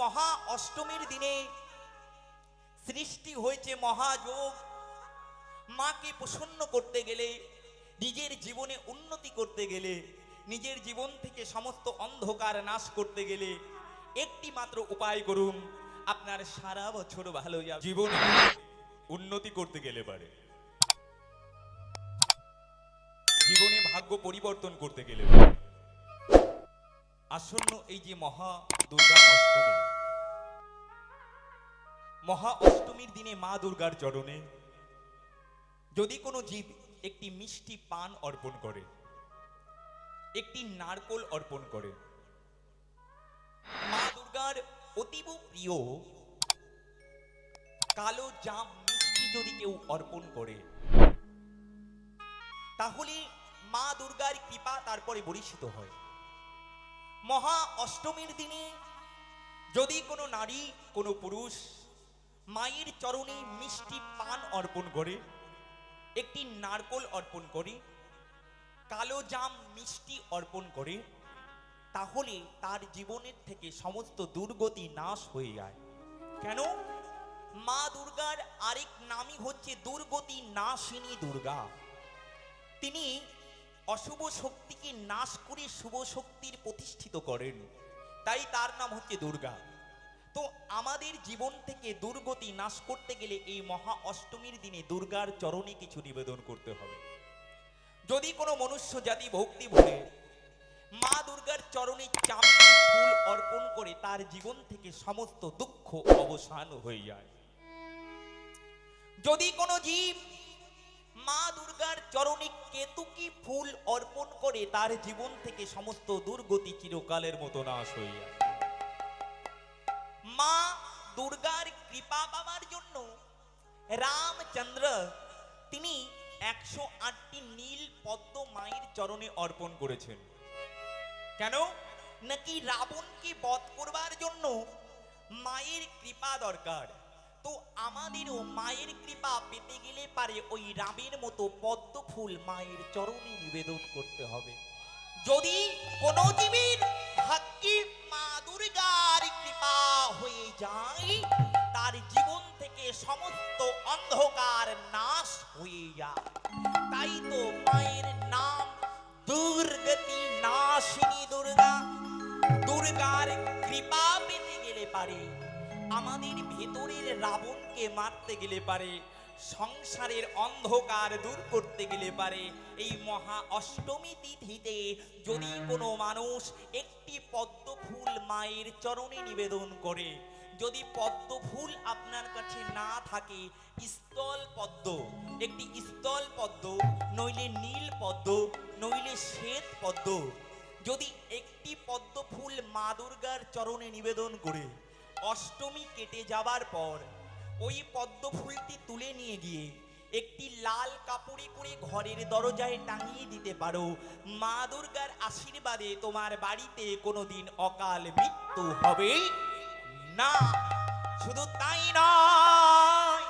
মহা অষ্টমীর দিনে সৃষ্টি হয়েছে মহাযোগ মাকে প্রসন্ন করতে গেলে, নিজের জীবনে উন্নতি করতে গেলে, নিজের জীবন থেকে সমস্ত অন্ধকার নাশ করতে গেলে একটি মাত্র উপায় করুন, আপনার সারা বছর ভালো যাবে জীবনে উন্নতি করতে গেলে পারে জীবনে ভাগ্য পরিবর্তন করতে গেলে পারে। আসন্ন এই যে মহা দুর্গা অষ্টমী, মহা অষ্টমীর দিনে মা দুর্গার চরণে যদি কোনো জীব একটি মিষ্টি পান অর্পণ করে, একটি নারকোল অর্পণ করে, মা দুর্গার অতীব প্রিয় কালো জাম মিষ্টি যদি কেউ অর্পণ করে, তাহলে মা দুর্গার কৃপা তারপরে বরিষ্ঠিত হয়। মহা অষ্টমীর দিনে যদি কোনো নারী, কোনো পুরুষ মায়ের চরণে মিষ্টি পান অর্পণ করে, একটি নারকোল অর্পণ করে, কালো জাম মিষ্টি অর্পণ করে, তাহলে তার জীবনের থেকে সমস্ত দুর্গতি নাশ হয়ে যায়। কেন? মা দুর্গার আরেক নামই হচ্ছে দুর্গতি নাশিনী দুর্গা। তিনি অশুভ শক্তিকে নাশ করে শুভ শক্তির প্রতিষ্ঠিত করেন। তাই তার নাম হচ্ছে দুর্গা। তো আমাদের জীবন থেকে দুর্গতি নাশ করতে গেলে এই মহা অষ্টমীর দিনে দুর্গার চরণে কিছু নিবেদন করতে হবে। যদি কোনো মনুষ্য জাতি ভক্তি ভরে মা দুর্গার চরণে চাঁদা ফুল অর্পণ করে তার জীবন থেকে সমস্ত দুঃখ অবসান হয়ে যায়। যদি কোনো জীব মা দুর্গার চরণে কেতুকি ফুল অর্পণ করে, তার জীবন থেকে সমস্ত দুর্গতি চিরকালের মতো নাশ যায়। মা দুর্গার কৃপা পাবার জন্য রামচন্দ্র, তিনি একশো আটটি নীল পদ্ম মায়ের চরণে অর্পণ করেছেন। কেন? নাকি রাবণকে বধ করবার জন্য মায়ের কৃপা দরকার। তো আমাদেরও মায়ের কৃপা পেতে গেলে পারে ওই রামের মতো পদ্ম ফুল মায়ের চরণে নিবেদন করতে হবে। যদি কোনো জীবের ভাগ্যে মা দুর্গার কৃপা হয়ে যায়, তার জীবন থেকে সমস্ত অন্ধকার নাশ হয়ে যায়। তাই তো মায়ের নাম দুর্গতি নাশিনী দুর্গা। দুর্গার কৃপা পেতে গেলে পারে আমাদের ভেতরের রাবণকে মারতে গেলে পারে, সংসারের অন্ধকার দূর করতে গেলে পারে। এই মহা অষ্টমী তিথিতে যদি কোনো মানুষ একটি পদ্ম ফুল মায়ের চরণে নিবেদন করে, যদি পদ্ম ফুল আপনার কাছে না থাকে, স্থল পদ্ম, একটি স্থল পদ্ম, নইলে নীল পদ্ম, নইলে শ্বেত পদ্ম, যদি একটি পদ্ম ফুল মা দুর্গার চরণে নিবেদন করে অষ্টমী কেটে যাবার পর ওই পদ্ম ফুলটি তুলে নিয়ে গিয়ে একটি লাল কাপড়ে করে ঘরের দরজায় টাঙিয়ে দিতে পারো। মা দুর্গার আশীর্বাদে তোমার বাড়িতে কোনোদিন অকাল মৃত্যু হবে না। শুধু তাই নয়,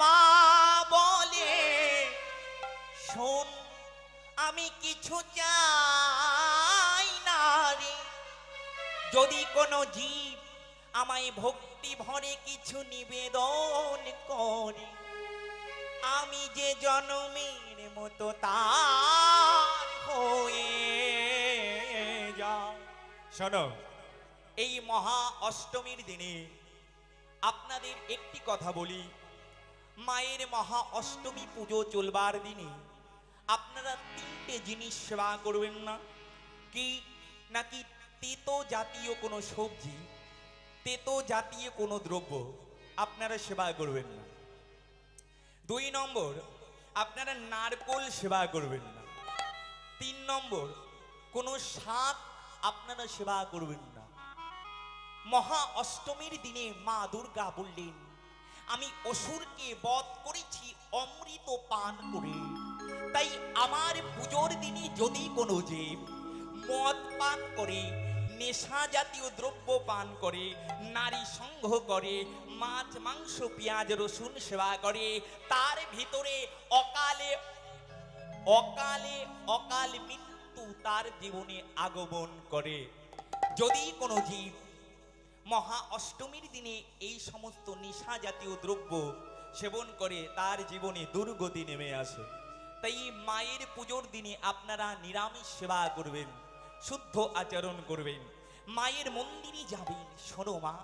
মা বলে, শোন, আমি কিছু চাই যদি কোনো জীব আমায় ভক্তি ভরে কিছু নিবেদন করে, আমি যে জনমের মতো তার হয়ে যা শোনো, এই মহা অষ্টমীর দিনে আপনাদের একটি কথা বলি। মায়ের মহা অষ্টমী পুজো চলবার দিনে আপনারা তিনটে জিনিস সেবা করবেন না? কি? নাকি তেতো জাতীয় কোনো সবজি তেতো জাতীয় কোনো দ্রব্য, আপনারা সেবা করবেন না। দুই নম্বর, আপনারা নারকোল সেবা করবেন না। তিন নম্বর, কোনো শাক আপনারা সেবা করবেন না। মহা অষ্টমীর দিনে মা দুর্গা বললেন, আমি অসুরকে বধ করেছি, অমৃত পান করে। তাই আমার পুজোর দিনে যদি কোনো জীব মদ পান করে নেশা জাতীয় দ্রব্য পান করে, নারী সংঘ করে, মাছ, মাংস, পেঁয়াজ, রসুন সেবা করে, তার ভিতরে অকালে অকালে, অকাল মৃত্যু তার জীবনে আগমন করে। যদি কোনো জীব মহা অষ্টমীর দিনে এই সমস্ত নেশা জাতীয় দ্রব্য সেবন করে, তার জীবনে দুর্গতি নেমে আসে। তাই মায়ের পুজোর দিনে আপনারা নিরামিষ সেবা করবেন। শুদ্ধ আচরণ করবেন। মায়ের মন্দিরে যাবেন, শোনো মা,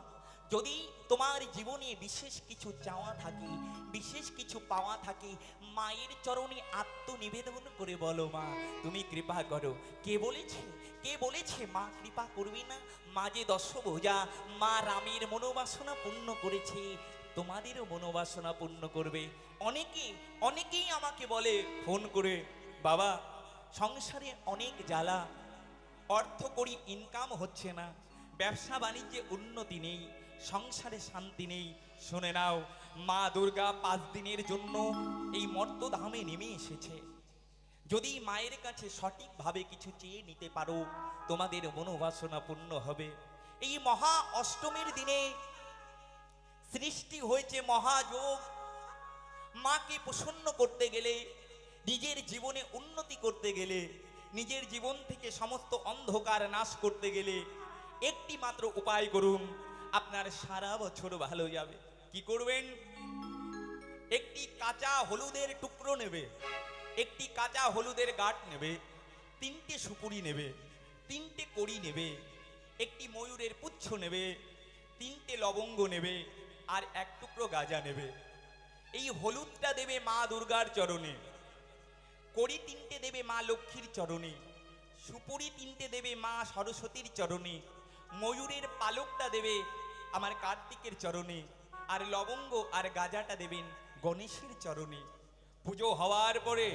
যদি তোমার জীবনে বিশেষ কিছু চাওয়া থাকে, বিশেষ কিছু পাওয়া থাকে, মায়ের চরণে আত্মনিবেদন করে বলো মা, তুমি কৃপা করো। কে বলেছে? কে বলেছে মা কৃপা করবে না? মা যে দশভোজা, মা রামের মনোবাসনা পূর্ণ করেছে, তোমাদেরও মনোবাসনা পূর্ণ করবে। অনেকে, অনেকেই আমাকে বলে, ফোন করে, বাবা, সংসারে অনেক জ্বালা অর্থ করি ইনকাম হচ্ছে না, ব্যবসা বাণিজ্যে উন্নতি নেই, সংসারে শান্তি নেই। শুনে নাও, মা দুর্গা পাঁচ দিনের জন্য এই মর্তধামে নেমে এসেছে। যদি মায়ের কাছে সঠিকভাবে কিছু চেয়ে নিতে পারো, তোমাদের মনোবাসনা পূর্ণ হবে। এই মহা অষ্টমীর দিনে সৃষ্টি হয়েছে মহাযোগ। মাকে প্রসন্ন করতে গেলে, নিজের জীবনে উন্নতি করতে গেলে নিজের জীবন থেকে সমস্ত অন্ধকার নাশ করতে গেলে একটি মাত্র উপায় করুন, আপনার সারা বছর ভালো যাবে। কি করবেন? একটি কাঁচা হলুদের টুকরো নেবে, একটি কাঁচা হলুদের গাঁট নেবে, তিনটে সুপুরি নেবে, তিনটে কড়ি নেবে, একটি ময়ূরের পুচ্ছ নেবে, তিনটে লবঙ্গ নেবে, আর এক টুকরো গাজা নেবে। এই হলুদটা দেবে মা দুর্গার চরণে। কড়ি তিনটে দেবে মা লক্ষ্মীর চরণে, সুপুরি তিনটে দেবে মা সরস্বতীর চরণে, ময়ূরের পালকটা দেবে আমার কার্তিকের চরণে, আর লবঙ্গ আর গাজাটা দেবেন গণেশের চরণে। পুজো হওয়ার পরে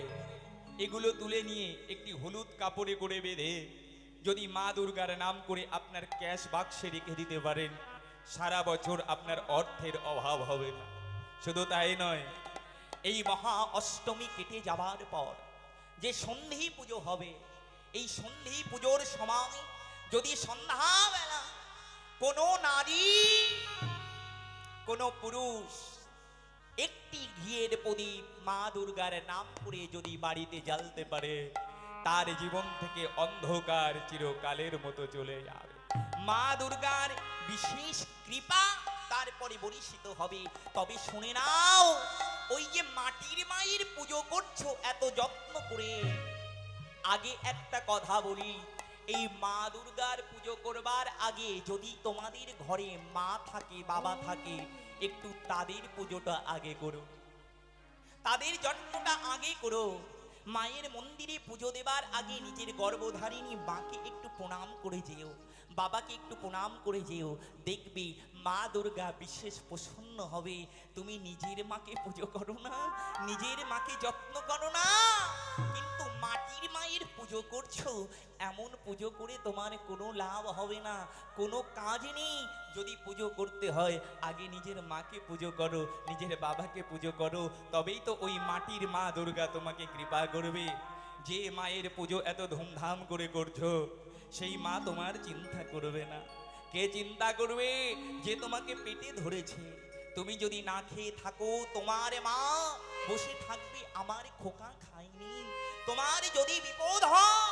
এগুলো তুলে নিয়ে একটি হলুদ কাপড়ে করে বেঁধে, যদি মা দুর্গার নাম করে আপনার ক্যাশ বাক্সে রেখে দিতে পারেন, সারা বছর আপনার অর্থের অভাব হবে না। শুধু তাই নয় এই মহা অষ্টমী কেটে যাবার পর যে সন্ধি পুজো হবে, এই সন্ধি পুজোর সময় যদি সন্ধ্যাবেলা কোনো নারী, কোনো পুরুষ একটি ঘিয়ের প্রদীপ মা দুর্গার নাম করে যদি বাড়িতে জ্বালতে পারে, তার জীবন থেকে অন্ধকার চিরকালের মতো চলে যাবে। মা দুর্গার বিশেষ কৃপা তারপরে বরিষিত হবে। তবে শুনে নাও ওই যে মাটির মায়ের পুজো করছ, এত যত্ন করে। আগে একটা কথা বলি, এই মা দুর্গার পুজো করবার আগে যদি তোমাদের ঘরে মা থাকে, বাবা থাকে, একটু তাদের পুজোটা আগে করো। তাদের যত্নটা আগে করো। মায়ের মন্দিরে পুজো দেবার আগে নিজের গর্ভধারিণী মাকে একটু প্রণাম করে যেও, বাবাকে একটু প্রণাম করে যেও। দেখবি মা দুর্গা বিশেষ প্রসন্ন হবে। তুমি নিজের মাকে পুজো করো না, নিজের মাকে যত্ন করো না। কিন্তু মাটির মায়ের পুজো করছ, এমন পুজো করে তোমার কোনো লাভ হবে না, কোনো কাজ নেই। যদি পুজো করতে হয়, আগে নিজের মাকে পুজো করো, নিজের বাবাকে পুজো করো, তবেই তো ওই মাটির মা দুর্গা তোমাকে কৃপা করবে। যে মায়ের পুজো এত ধুমধাম করে করছ, সেই মা তোমার চিন্তা করবে না। কে চিন্তা করবে? যে তোমাকে পেটে ধরেছে। তুমি যদি না খেয়ে থাকো, তোমার মা বসে থাকবে, আমার খোকা খায়নি। তোমার যদি বিপদ হয়,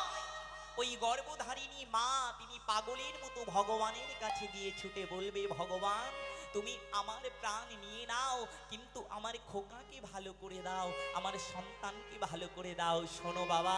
ওই গর্ভধারিণী মা তিনি পাগলের মতো ভগবানের কাছে গিয়ে ছুটে বলবে, ভগবান, তুমি আমার প্রাণ নিয়ে নাও, কিন্তু আমার খোকাকে ভালো করে দাও, আমার সন্তানকে ভালো করে দাও। শোনো বাবা,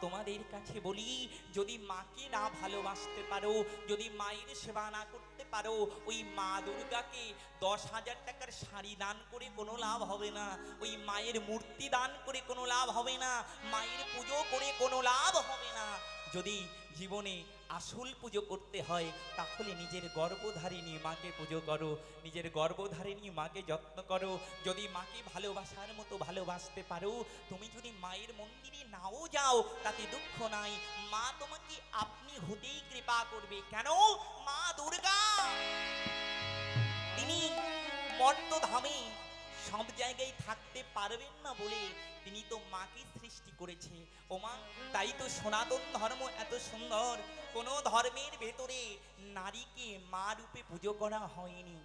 তোমাদের কাছে বলি, যদি মাকে না ভালোবাসতে পারো, যদি মায়ের সেবা না করতে পারো। ওই মা দুর্গাকে দশ হাজার টাকার শাড়ি দান করে কোনো লাভ হবে না। ওই মায়ের মূর্তি দান করে কোনো লাভ হবে না। মায়ের পুজো করে কোনো লাভ হবে না। যদি জীবনে আসল পুজো করতে হয়, তাহলে নিজের গর্ভধারিণী মাকে পুজো করো। নিজের গর্ভধারিণী মাকে যত্ন করো। যদি মাকে ভালোবাসার মতো ভালোবাসতে পারো, তুমি যদি মায়ের মন্দিরে নাও যাও, তাতে দুঃখ নাই। মা তোমাকে আপনি হতেই কৃপা করবে। কেন? মা দুর্গা! তিনি মর্তধামে সব জায়গায় থাকতে পারবেন না বলে তিনি তো মাকে সৃষ্টি করেছে। ও মা, তাই তো সনাতন ধর্ম এত সুন্দর। কোন ধর্মের ভেতরে নারীকে মা রূপে পুজো করা হয়নি।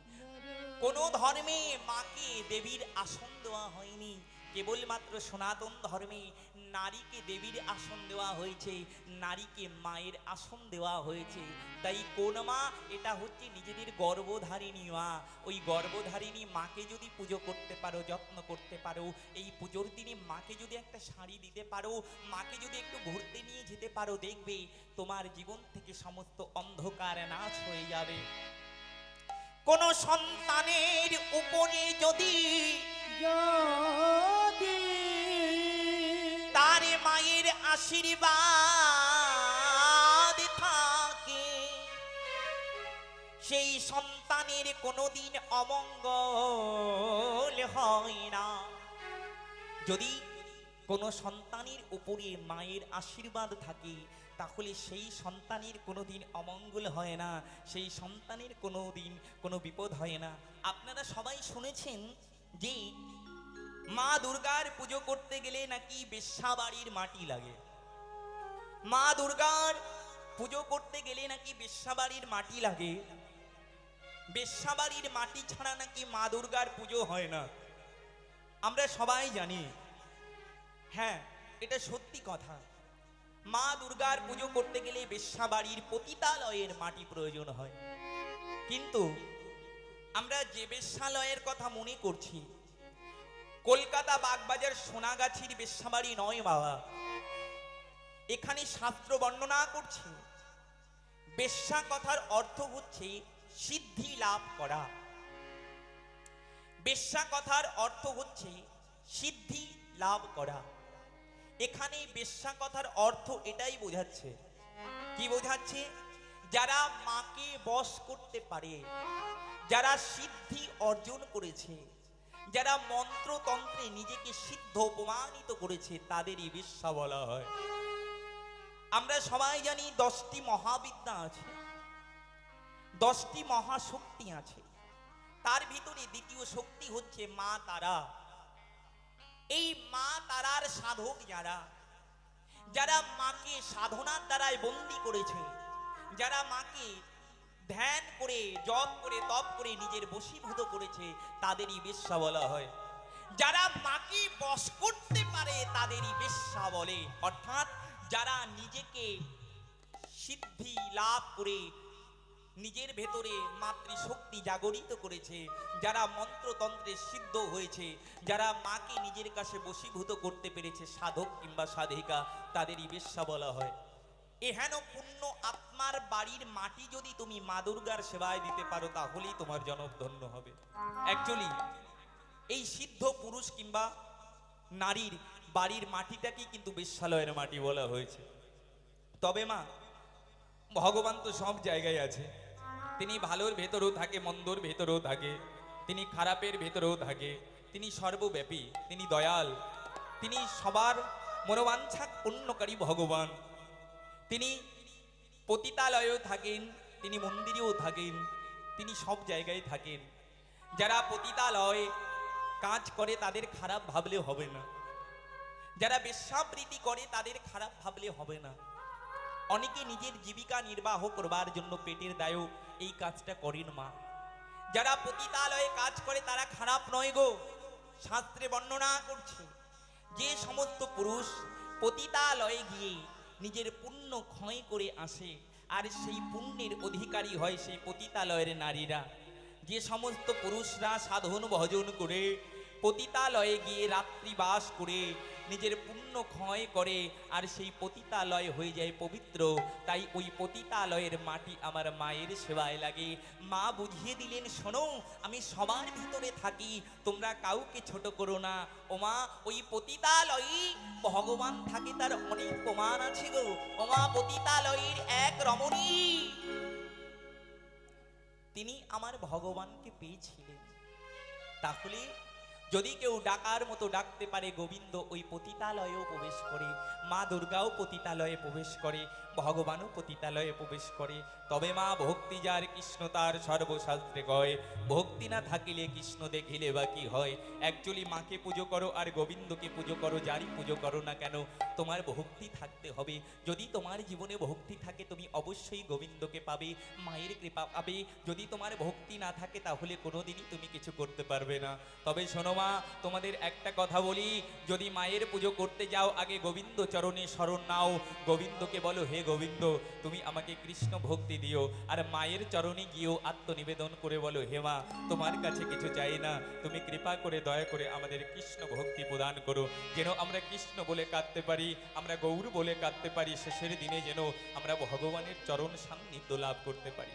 কোন ধর্মে মাকে দেবীর আসন দেওয়া হয়নি। কেবলমাত্র সনাতন ধর্মে নারীকে দেবীর আসন দেওয়া হয়েছে, নারীকে মায়ের আসন দেওয়া হয়েছে। তাই কোন মা, এটা হচ্ছে নিজেদের গর্ভধারিণী মা। ওই গর্ভধারিণী মাকে যদি পুজো করতে পারো, যত্ন করতে পারো, এই পুজোর দিনে মাকে যদি একটা শাড়ি দিতে পারো, মাকে যদি একটু ঘুরতে নিয়ে যেতে পারো, দেখবে তোমার জীবন থেকে সমস্ত অন্ধকার নাশ হয়ে যাবে। কোন সন্তানের উপরে যদি যদি তার মায়ের আশীর্বাদ থাকে। সেই সন্তানের কোনোদিন অমঙ্গল হয় না। যদি কোনো সন্তানের উপরে মায়ের আশীর্বাদ থাকে, তাহলে সেই সন্তানের কোনোদিন অমঙ্গল হয় না, সেই সন্তানের কোনোদিন কোনো বিপদ হয় না। আপনারা সবাই শুনেছেন যে মা দুর্গার পুজো করতে গেলে নাকি বেশ্যাবাড়ির মাটি লাগে? মা দুর্গার পুজো করতে গেলে নাকি বেশ্যাবাড়ির মাটি লাগে? বেশ্যাবাড়ির মাটি ছাড়া নাকি মা দুর্গার পুজো হয় না? আমরা সবাই জানি। হ্যাঁ এটা সত্যি কথা। মা দুর্গার পুজো করতে গেলে বেশ্যাবাড়ির পতিতালয়ের মাটি প্রয়োজন হয়। কিন্তু আমরা যে বেশ্যালয়ের কথা মনে করছি কলকাতা বাগবাজার সোনাগাছির বেশ্যাবাড়ি নয় বাবা। এখানে শাস্ত্র বর্ণনা করছে, বেশ্যা কথার অর্থ হচ্ছে সিদ্ধি লাভ করা। বেশ্যা কথার অর্থ হচ্ছে সিদ্ধি লাভ করা। এখানে বেশ্যা কথার অর্থ এটাই বোঝাচ্ছে। কি বোঝাচ্ছে? যারা মাকে বশ করতে পারে, যারা সিদ্ধি অর্জন করেছে যারা মন্ত্রতন্ত্রে নিজেকে সিদ্ধ প্রমাণিত করেছে, তাদেরই বেশ্যা বলা হয়। আমরা সবাই জানি দশটি মহাবিদ্যা আছে, দশটি মহাশক্তি আছে। তার ভিতরে দ্বিতীয় শক্তি হচ্ছে মা তারা। এই মা তারার সাধক যারা যারা মাকে সাধনার দ্বারায় বন্দি করেছে, যারা মাকে ধ্যান করে, জপ করে, তপ করে নিজের বশীভূত করেছে, তাদেরই বেশ্যা বলা হয়। যারা মাকে বশ করতে পারে, তাদেরই বেশ্যা বলে। অর্থাৎ যারা নিজেকে সিদ্ধি লাভ করে, নিজের ভেতরে মাতৃশক্তি জাগরিত করেছে, যারা মন্ত্রতন্ত্রে সিদ্ধ হয়েছে, যারা মাকে নিজের কাছে বশীভূত করতে পেরেছে, সাধক কিংবা সাধিকা, তাদেরই বেশ্যা বলা হয়। এহেন পূর্ণ আত্মার বাড়ির মাটি যদি তুমি মা দুর্গার সেবায় দিতে পারো, তাহলেই তোমার জনক ধন্য হবে। অ্যাকচুয়ালি, এই সিদ্ধ পুরুষ কিংবা নারীর বাড়ির মাটিটাকেই কিন্তু বিশ্বালয়ের মাটি বলা হয়েছে। তবে মা, ভগবান তো সব জায়গায় আছে। তিনি ভালোর ভেতরেও থাকে, মন্দর ভেতরেও থাকে, তিনি খারাপের ভেতরেও থাকে, তিনি সর্বব্যাপী, তিনি দয়াল, তিনি সবার মনোবাঞ্ছা পূর্ণকারী ভগবান। তিনি পতিতালয়েও থাকেন, তিনি মন্দিরেও থাকেন, তিনি সব জায়গায় থাকেন। যারা পতিতালয়ে কাজ করে তাদের খারাপ ভাবলে হবে না। যারা বেশ্যাবৃত্তি করে তাদের খারাপ ভাবলে হবে না। অনেকে নিজের জীবিকা নির্বাহ করবার জন্য পেটের দায়ও এই কাজটা করেন মা। যারা পতিতালয়ে কাজ করে তারা খারাপ নয় গো, শাস্ত্রে বর্ণনা করছে। যে সমস্ত পুরুষ পতিতালয়ে গিয়ে নিজের পুণ্য ক্ষয় করে আসে, আর সেই পুণ্যের অধিকারী হয় সেই পতিতালয়ের নারীরা। যে সমস্ত পুরুষরা সাধন ভজন করে, পতিতালয়ে গিয়ে রাত্রিবাস করে নিজের পুণ্য ক্ষয় করে আর সেই পতিতালয় হয়ে যায় পবিত্র। তাই ওই পতিতালয়ের মাটি আমার মায়ের সেবায় লাগে। মা বুঝিয়ে দিলেন, শোনো, আমি সবার ভিতরে থাকি, তোমরা কাউকে ছোট করো না। ওমা, ওই পতিতালয়ে ভগবান থাকে, তার অনেক প্রমাণ আছে গো। ওমা, পতিতালয়ের এক রমণী। তিনি আমার ভগবানকে পেয়েছিলেন। তাহলে যদি কেউ ডাকার মতো ডাকতে পারে, গোবিন্দ ওই পতিতালয়েও প্রবেশ করে, মা দুর্গাও পতিতালয়ে প্রবেশ করে। ভগবানও পতিতালয়ে প্রবেশ করে। তবে মা ভক্তি যার কৃষ্ণ, তার সর্বশাস্ত্রে কয়, ভক্তি না থাকিলে কৃষ্ণ দেখিলে বা কি হয়? অ্যাকচুয়ালি মাকে পুজো করো আর গোবিন্দকে পুজো করো, যারই পুজো করো না কেন? তোমার ভক্তি থাকতে হবে। যদি তোমার জীবনে ভক্তি থাকে, তুমি অবশ্যই গোবিন্দকে পাবে, মায়ের কৃপা পাবে। যদি তোমার ভক্তি না থাকে, তাহলে কোনোদিনই তুমি কিছু করতে পারবে না। তবে শোনো মা, তোমাদের একটা কথা বলি। যদি মায়ের পুজো করতে যাও, আগে গোবিন্দ চরণে শরণ নাও। গোবিন্দকে বলো, হে গোবিন্দ, তুমি আমাকে কৃষ্ণ ভক্তি দিও, আর মায়ের চরণে গিয়েও আত্মনিবেদন করে বলো হেমা তোমার কাছে কিছু চাই না। তুমি কৃপা করে, দয়া করে আমাদের কৃষ্ণ ভক্তি প্রদান করো। যেন আমরা কৃষ্ণ বলে কাঁদতে পারি, আমরা গৌর বলে কাঁদতে পারি, শেষের দিনে যেন আমরা ভগবানের চরণ সান্নিধ্য লাভ করতে পারি।